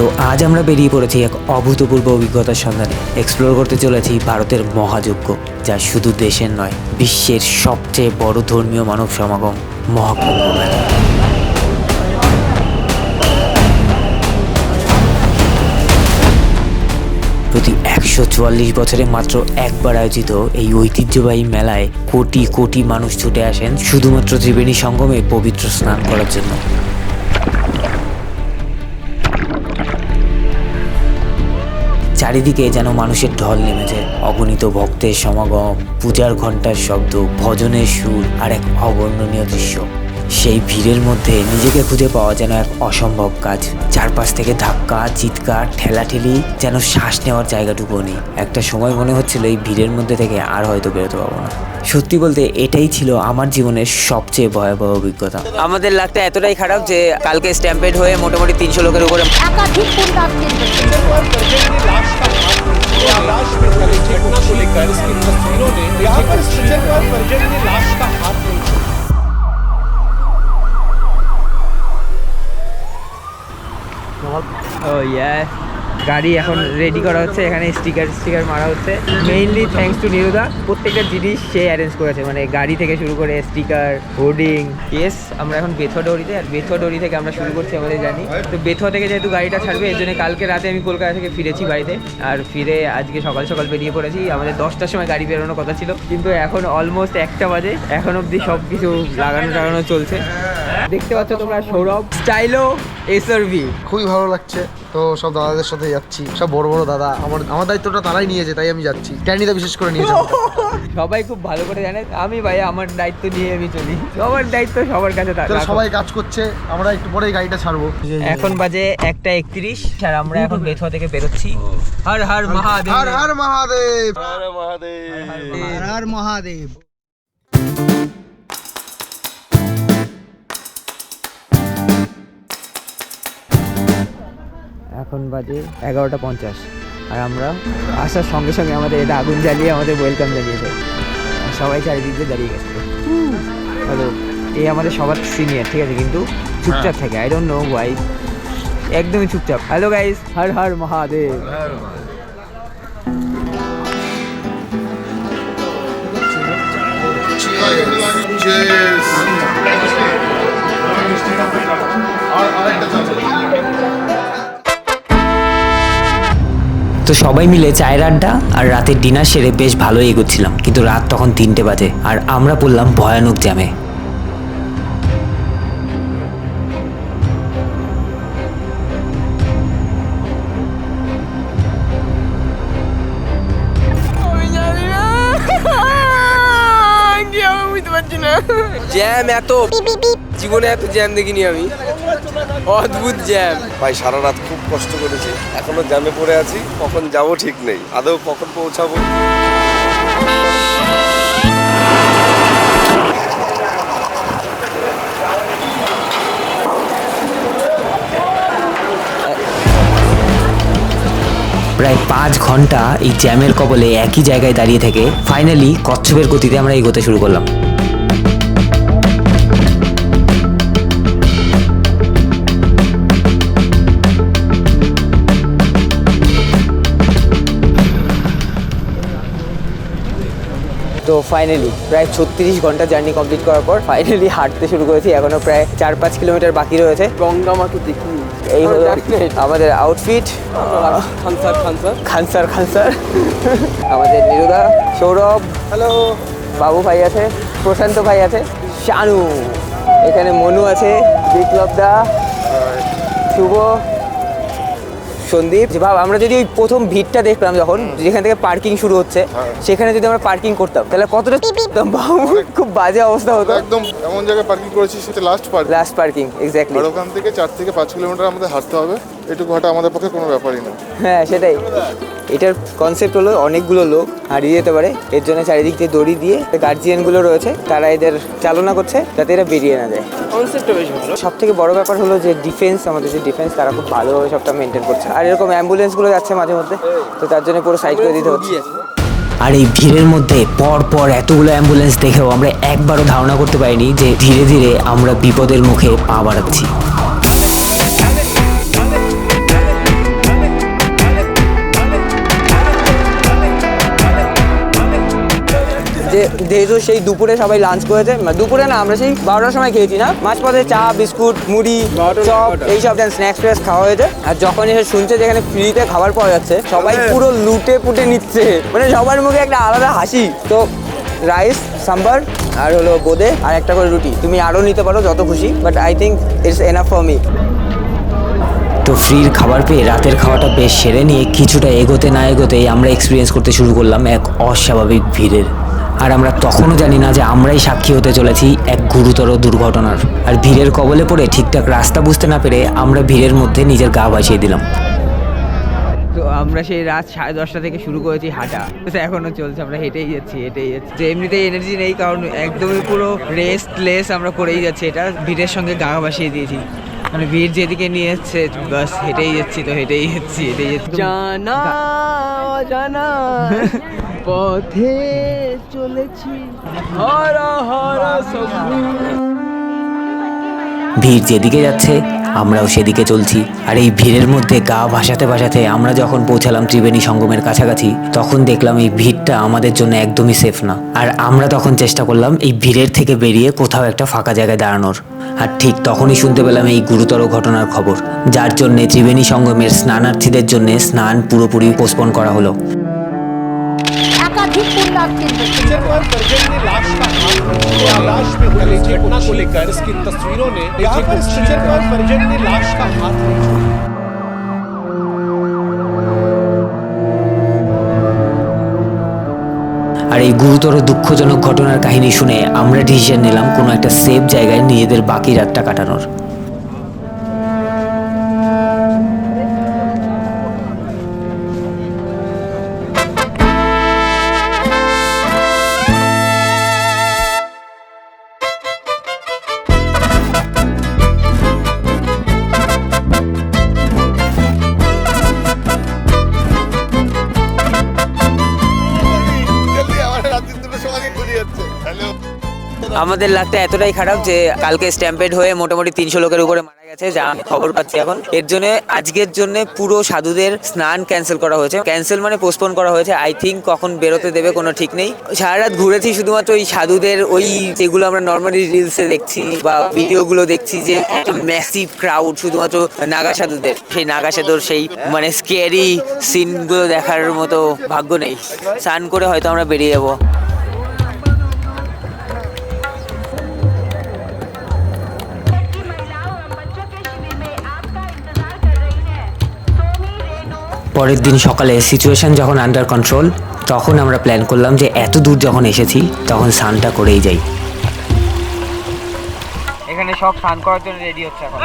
তো আজ আমরা বেরিয়ে পড়েছি এক অভূতপূর্ব অভিজ্ঞতার সন্ধানে। এক্সপ্লোর করতে চলেছি ভারতের মহাযজ্ঞ, যা শুধু দেশের নয়, বিশ্বের সবচেয়ে বড় ধর্মীয় মানব সমাগম, মহাকুম্ভ মেলা। প্রতি একশো চুয়াল্লিশ বছরে মাত্র একবার আয়োজিত এই ঐতিহ্যবাহী মেলায় কোটি কোটি মানুষ ছুটে আসেন শুধুমাত্র ত্রিবেণী সঙ্গমে পবিত্র স্নান করার জন্য। চারিদিকে যেন মানুষের ঢল নেমেছে। অগণিত ভক্তের সমাগম, পূজার ঘণ্টার শব্দ, ভজনের সুর আর এক অবর্ণনীয় দৃশ্য। সেই ভিড়ের মধ্যে নিজেকে খুঁজে পাওয়া যেন এক অসম্ভব কাজ চারপাশ থেকে ধাক্কা চিৎকার ঠেলাঠেলি যেন শ্বাস নেওয়ার জায়গাটুকু নেই একটা সময় মনে হচ্ছিল এই ভিড়ের মধ্যে থেকে আর হয়তো বেরোতে পারবো না সত্যি বলতে এটাই ছিল আমার জীবনের সবচেয়ে ভয়াবহ অভিজ্ঞতা আমাদের লাগটা এতটাই খারাপ যে কালকে স্ট্যাম্পেড হয়ে মোটামুটি তিনশো লোকের উপরে একাধিক পরিবার लाश में कल घटना को लेकर इसकी तस्वीरों ने यहाँ पर सज्जन और परिजन ने लाश का हाथ গাড়ি এখন রেডি করা হচ্ছে, এখানে স্টিকার স্টিকার মারা হচ্ছে। মেইনলি থ্যাংকস টু নিরুদা প্রত্যেকটা জিনিস সে অ্যারেঞ্জ করেছে মানে গাড়ি থেকে শুরু করে স্টিকার হোর্ডিং ইয়েস আমরা এখন বেথডরিতে, আর বেথডরি থেকে আমরা শুরু করছি আমাদের জানি তো বেথো থেকে যেহেতু গাড়িটা ছাড়বে, এর জন্য কালকে রাতে আমি কলকাতা থেকে ফিরেছি বাড়িতে। আর ফিরে আজকে সকাল সকাল বেরিয়ে পড়েছি, আমাদের দশটার সময় গাড়ি বেরোনোর কথা ছিল। কিন্তু এখন অলমোস্ট একটা বাজে, এখন অবধি সব কিছু লাগানো টাগানো চলছে। দেখতে পাচ্ছ তোমরা সৌরভ স্টাইলো এসআরভি। খুবই ভালো লাগছে। তো সব দাদাদের সাথে যাচ্ছি। সব বড় বড় দাদা। আমার আমার দায়িত্বটা তারাই নিয়েছে তাই আমি যাচ্ছি। ট্যানিদা বিশেষ করে নিয়েছে আমাকে। সবাই খুব ভালো করে জানে। আমি ভাই আমার দায়িত্ব নিয়ে আমি চলি। সবার দায়িত্ব সবার কাছে থাকা। সবাই কাজ করছে। আমরা একটু পরেই গাড়িটা ছাড়বো। এখন বাজে একটা একত্রিশ। আর আমরা এখন বেথুয়া থেকে বেরোচ্ছি। হর হর মহাদেব। হর হর মহাদেব। হর মহাদেব। এখন বাজে এগারোটা পঞ্চাশ। আর আমরা আসার সঙ্গে সঙ্গে আমাদের এটা আগুন জ্বালিয়ে আমাদের ওয়েলকাম জানিয়েছে আর সবাই চারিদিক দিয়ে দাঁড়িয়ে গেছে। হ্যালো এই আমাদের সবার সিনিয়র ঠিক আছে? কিন্তু চুপচাপ থাকে। আই ডোন্ট নো ওয়াই একদমই চুপচাপ। হ্যালো গাইস হর হর মহাদেব তো সবাই মিলে চায়ের আড্ডা আর রাতের ডিনার সেরে বেশ ভালোই এগোচ্ছিলাম। কিন্তু রাত তখন তিনটে বাজে আর আমরা পড়লাম ভয়ানক জ্যামে। জ্যাম এত। জীবনে এত জ্যাম দেখিনি আমি। অদ্ভুত জ্যাম। ভাই সারা রাত খুব কষ্ট করেছি। এখনও জ্যামে পড়ে আছি, কখন যাব ঠিক নেই। আদৌ কখন পৌঁছাবো? প্রায় পাঁচ ঘণ্টা এই জ্যামের কবলে একই জায়গায় দাঁড়িয়ে থেকে ফাইনালি কচ্ছপের গতিতে আমরা এগোতে শুরু করলাম। তো ফাইনালি প্রায় ছত্রিশ ঘণ্টা জার্নি কমপ্লিট করার পর ফাইনালি হাঁটতে শুরু করেছি। এখনও প্রায় চার পাঁচ কিলোমিটার বাকি রয়েছে। গঙ্গা মাকে দেখি এই হলো আমাদের আউটফিট খানসার খানসার। খানসার খানসার। আমাদের নিরুদা সৌরভ। হ্যালো বাবু ভাই আছে প্রশান্ত ভাই আছে শানু। এখানে মনু আছে বিপ্লব দা শুভ। সন্দীপ। যে ভাব আমরা যদি ওই প্রথম ভিড়টা দেখলাম যখন যেখান থেকে পার্কিং শুরু হচ্ছে সেখানে যদি আমরা পার্কিং করতাম তাহলে কতটা বাবু খুব বাজে অবস্থা হতো। একদম এমন জায়গায় পার্কিং করেছি সেটা last park last parking exactly ওখান থেকে চার থেকে পাঁচ কিলোমিটার আমাদের হাঁটতে হবে। এটুকু হাঁটা আমাদের পক্ষে কোনো ব্যাপারই না। হ্যাঁ সেটাই। এটার কনসেপ্ট হলো অনেকগুলো লোক হারিয়ে যেতে পারে। এর জন্য চারিদিক দিয়ে দড়ি দিয়ে গার্জিয়ানগুলো রয়েছে। তারা এদের চালনা করছে যাতে এরা বেরিয়ে না যায়। কনসেপ্টটা বেশ ভালো। সব থেকে বড় ব্যাপার হলো যে ডিফেন্স আমাদের যে ডিফেন্স তারা খুব ভালোভাবে সবটা মেনটেন করছে। আর এরকম অ্যাম্বুলেন্সগুলো যাচ্ছে মাঝে মধ্যে তো তার জন্য পুরো সাইড করে দিতে হচ্ছে। আর এই ভিড়ের মধ্যে পর পর এতগুলো অ্যাম্বুলেন্স দেখেও আমরা একবারও ধারণা করতে পারিনি যে ধীরে ধীরে আমরা বিপদের মুখে পা বাড়াচ্ছি। যে যেহেতু সেই দুপুরে সবাই লাঞ্চ করেছে দুপুরে না আমরা সেই বারোটার সময় খেয়েছি না। মাঝপথে চা বিস্কুট মুড়ি চপ এইসব স্ন্যাক্স ফ্যাক্স খাওয়া হয়েছে। আর যখন এসে শুনছে যেখানে ফ্রিতে খাবার পাওয়া যাচ্ছে সবাই পুরো লুটে পুটে নিচ্ছে। মানে সবার মুখে একটা আলাদা হাসি। তো রাইস সাম্বার আর হলো বোদে আর একটা করে রুটি। তুমি আরও নিতে পারো যত খুশি but I think it's enough for me তো ফ্রির খাবার পেয়ে রাতের খাওয়াটা বেশ সেরে নিয়ে কিছুটা এগোতে না এগোতেই আমরা এক্সপিরিয়েন্স করতে শুরু করলাম এক অস্বাভাবিক ভিড়ের। আর আমরা তখনও জানি না যে আমরাই সাক্ষী হতে চলেছি এক গুরুতর দুর্ঘটনার। আর ভিড়ের কবলে পড়ে ঠিকঠাক রাস্তা বুঝতে না পেরে আমরা ভিড়ের মধ্যে নিজের গা ভাসিয়ে দিলাম। তো আমরা সেই রাত সাড়ে দশটা থেকে শুরু করেছি হাঁটা। তো এখনও চলছে আমরা হেঁটেই যাচ্ছি হেঁটেই যাচ্ছি। যে এমনিতেই এনার্জি নেই কারণ একদমই পুরো রেস্টলেস আমরা করেই যাচ্ছি এটা ভিড়ের সঙ্গে গা ভাসিয়ে দিয়েছি। মানে ভিড় যেদিকে নিয়ে যাচ্ছে বাস হেঁটেই যাচ্ছি তো হেঁটেই যাচ্ছি হেঁটেই যাচ্ছি। জানা জানা পথে চলেছি। ভিড় যেদিকে যাচ্ছে, আমরাও সেদিকে চলছি। আর এই ভিড়ের মধ্যে গা ভাসাতে ভাসাতে আমরা যখন পৌঁছালাম ত্রিবেণী সঙ্গমের কাছাকাছি, তখন দেখলাম এই ভিড়টা আমাদের জন্য একদমই সেফ না। আর আমরা তখন চেষ্টা করলাম এই ভিড়ের থেকে বেরিয়ে কোথাও একটা ফাঁকা জায়গায় দাঁড়ানোর। আর ঠিক তখনই শুনতে পেলাম এই গুরুতর ঘটনার খবর, যার জন্যে ত্রিবেণী সঙ্গমের স্নানার্থীদের জন্য স্নান পুরোপুরি পোস্টপন করা হলো। एकाधिक पुण्यार्थित स्ट्रक्चर पर परिजन ने लाश का हाथ प्रयागराज में हुई इस घटना को लेकर इसकी तस्वीरों ने यहाँ पर स्ट्रक्चर पर परिजन ने लाश का हाथ नहीं छोड़ा আর এই গুরুতর দুঃখজনক ঘটনার কাহিনী শুনে আমরা ডিসিশন নিলাম কোনো একটা সেফ জায়গায় নিজেদের বাকি রাতটা কাটানোর আমাদের লাকটা এতটাই খারাপ যে কালকে স্ট্যাম্পেড হয়ে মোটামুটি তিনশো লোকের উপরে মারা গেছে, যা খবর পাচ্ছি এখন। এর জন্য, আজকের জন্য পুরো সাধুদের স্নান ক্যান্সেল করা হয়েছে। ক্যান্সেল মানে পোস্টপোন করা হয়েছে। আই থিঙ্ক কখন বেরোতে দেবে কোনো ঠিক নেই। সারা রাত ঘুরেছি শুধুমাত্র ওই সাধুদের, ওই যেগুলো আমরা নর্মালি রিলসে দেখছি বা ভিডিওগুলো দেখছি যে ম্যাসিভ ক্রাউড শুধুমাত্র নাগা সাধুদের। সেই নাগা সাধুর সেই মানে স্কেরি সিনগুলো দেখার মতো ভাগ্য নেই। স্নান করে হয়তো আমরা বেরিয়ে যাব। পরের দিন সকালে সিচুয়েশন যখন আন্ডার কন্ট্রোল তখন আমরা প্ল্যান করলাম যে এত দূর যখন এসেছি, তখন স্নানটা করেই যাই। এখানে সব স্নান করার জন্য রেডি হচ্ছে এখন।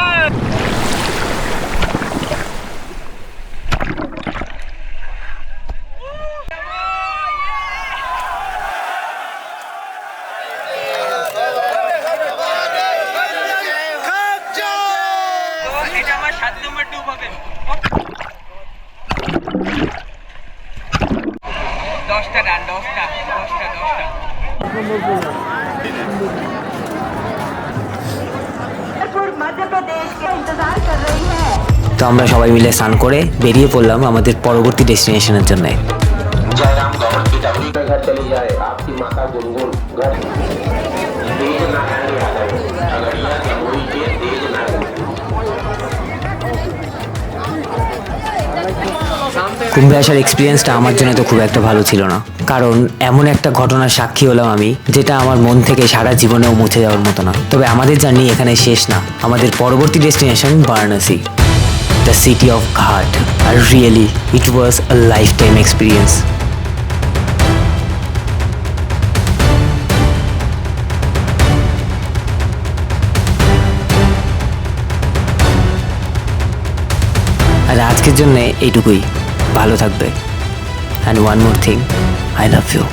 তো আমরা সবাই মিলে স্নান করে বেরিয়ে পড়লাম আমাদের পরবর্তী ডেস্টিনেশনের জন্য। কুম্ভে আসার এক্সপিরিয়েন্সটা আমার জন্য তো খুব একটা ভালো ছিল না। কারণ এমন একটা ঘটনার সাক্ষী হলাম আমি, যেটা আমার মন থেকে সারা জীবনেও মুছে যাওয়ার মতো না। তবে আমাদের জার্নি এখানে শেষ না। আমাদের পরবর্তী destination Varanasi. The city of ghat R really it was a lifetime experience আর আজকের জন্য এইটুকুই। ভালো থাকবে। And one more thing I love you